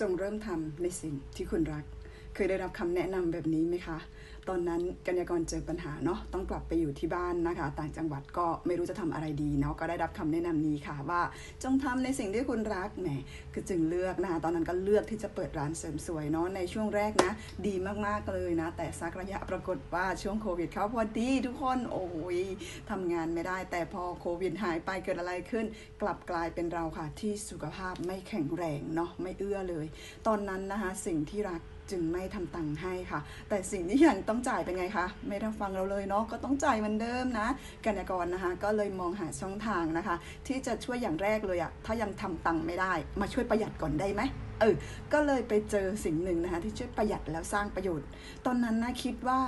จงเริ่มทำในสิ่งที่คุณรัก เคยได้รับคำแนะนำแบบนี้ไหมคะ ตอนนั้นกัญญากรเจอปัญหาเนาะต้องกลับไปอยู่ที่บ้านนะคะ ต่างจังหวัดก็ไม่รู้จะทำอะไรดีเนาะก็ได้รับคำแนะนำนี้ค่ะ ว่าจงทำในสิ่งที่คุณรักแหมคือจึงเลือกนะคะตอนนั้นก็เลือกที่จะเปิดร้านเสริมสวยเนาะในช่วงแรกนะ ดีมากๆเลยนะ แต่สักระยะปรากฏว่าช่วงโควิดเขาพอดีทุกคนโอ้ยทำงานไม่ได้ แต่พอโควิดหายไปเกิดอะไรขึ้น กลับกลายเป็นเราค่ะที่สุขภาพไม่แข็งแรงเนาะไม่เอื้อเลย ตอนนั้นนะคะสิ่งที่รัก จึงไม่ทำตังค์ให้ค่ะ แต่สิ่งที่ยังต้องจ่ายเป็นไงคะ ไม่ต้องฟังเราเลยเนาะก็ต้องจ่ายเหมือนเดิมนะกัญญากรนะคะ ก็เลยมองหาช่องทางนะคะ ที่จะช่วยอย่างแรกเลยอะถ้ายังทำตังค์ไม่ได้ มาช่วยประหยัดก่อนได้ไหมเออ ก็เลยไปเจอสิ่งหนึ่งนะคะที่ช่วยประหยัดแล้วสร้างประโยชน์ ตอนนั้นนะคิดว่า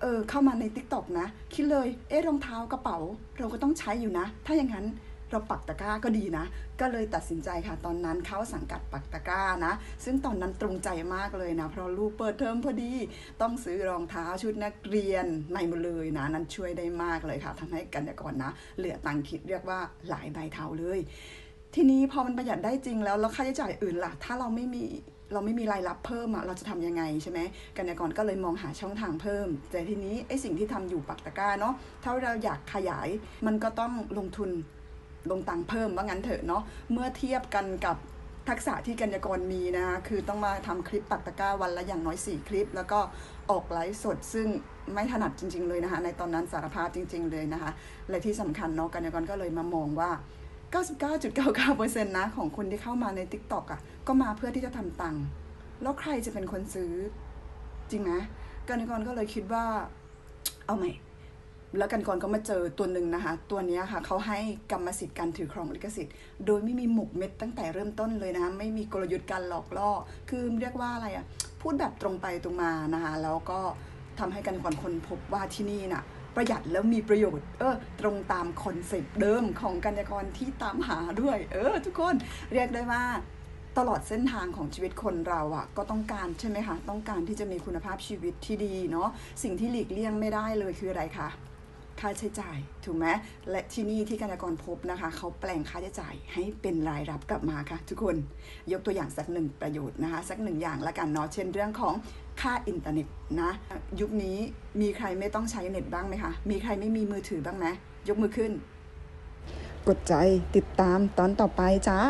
เออเข้ามาใน t ิ k t o k นะ คิดเลย เอ๊ะรองเท้ากระเป๋า เราก็ต้องใช้อยู่นะ ถ้าอย่างนั้น เราปักตะกร้าก็ดีนะ ก็เลยตัดสินใจค่ะ ตอนนั้นเขาสังกัดปักตะกร้านะ ซึ่งตอนนั้นตรงใจมากเลยนะ เพราะลูกเปิดเทอมพอดี ต้องซื้อรองเท้าชุดนักเรียนใหม่หมดเลยนะ นั้นช่วยได้มากเลยค่ะทำให้กันยากรนะ เหลือตังคิดเรียกว่าหลายใบเท้าเลย ทีนี้พอมันประหยัดได้จริงแล้ว แล้วค่าใช้จ่ายอื่นล่ะ ถ้าเราไม่มีเราไม่มีรายรับเพิ่มอะเราจะทำยังไงใช่ไหมกันยากรก็เลยมองหาช่องทางเพิ่ม แต่ทีนี้ไอ้สิ่งที่ทำอยู่ปักตะกร้าเนาะถ้าเราอยากขยายมันก็ต้องลงทุน ลงตังเพิ่มว่างั้นเถอะเนาะเมื่อเทียบกันกับทักษะที่กัญญากรมีนะคะคือต้องมาทำคลิปปักตะกร้าวันละอย่างน้อย 4 คลิป แล้วก็ออกไลฟ์สดซึ่งไม่ถนัดจริง ๆ เลยนะคะ ในตอนนั้นสารภาพจริง ๆ เลยนะคะ และที่สำคัญเนาะกัญญากรก็เลยมามองว่า 99.99%นะของคนที่เข้ามาใน t ิ k t o k อะก็มาเพื่อที่จะทำตังค์แล้วใครจะเป็นคนซื้อจริงไหมกันกรก็เลยคิดว่า เอาใหม่ แล้วกันกรก็มาเจอตัวหนึ่งนะคะ ตัวนี้ค่ะเขาให้กรรมสิทธิ์การถือครองลิขสิทธิ์ โดยไม่มีหมกเม็ดตั้งแต่เริ่มต้นเลยนะคะไม่มีกลยุทธ์การหลอกล่อ คือเรียกว่าอะไรอะพูดแบบตรงไปตรงมานะคะ แล้วก็ทำให้กันกรคนพบว่าที่นี่น่ะประหยัดแล้วมีประโยชน์ เออ ตรงตามคอนเซ็ปต์เดิมของกัญญากรที่ตามหาด้วย เออ ทุกคนเรียกได้ว่าตลอดเส้นทางของชีวิตคนเราอะ่ะก็ต้องการใช่ไหมคะ ต้องการที่จะมีคุณภาพชีวิตที่ดีเนาะสิ่งที่หลีกเลี่ยงไม่ได้เลยคืออะไรคะ ค่าใช้จ่ายถูกไหมและที่นี่ที่กัญญากรพบนะคะเขาแปลงค่าใช้จ่ายให้เป็นรายรับกลับมาค่ะ ทุกคนยกตัวอย่างสักหนึ่งประโยชน์นะคะสักหนึ่งอย่างละกันเนาะเช่นเรื่องของค่าอินเทอร์เน็ตนะยุคนี้มีใครไม่ต้องใช้เน็ตบ้างไหมคะมีใครไม่มีมือถือบ้างไหมยกมือขึ้น กดใจติดตามตอนต่อไปจ้า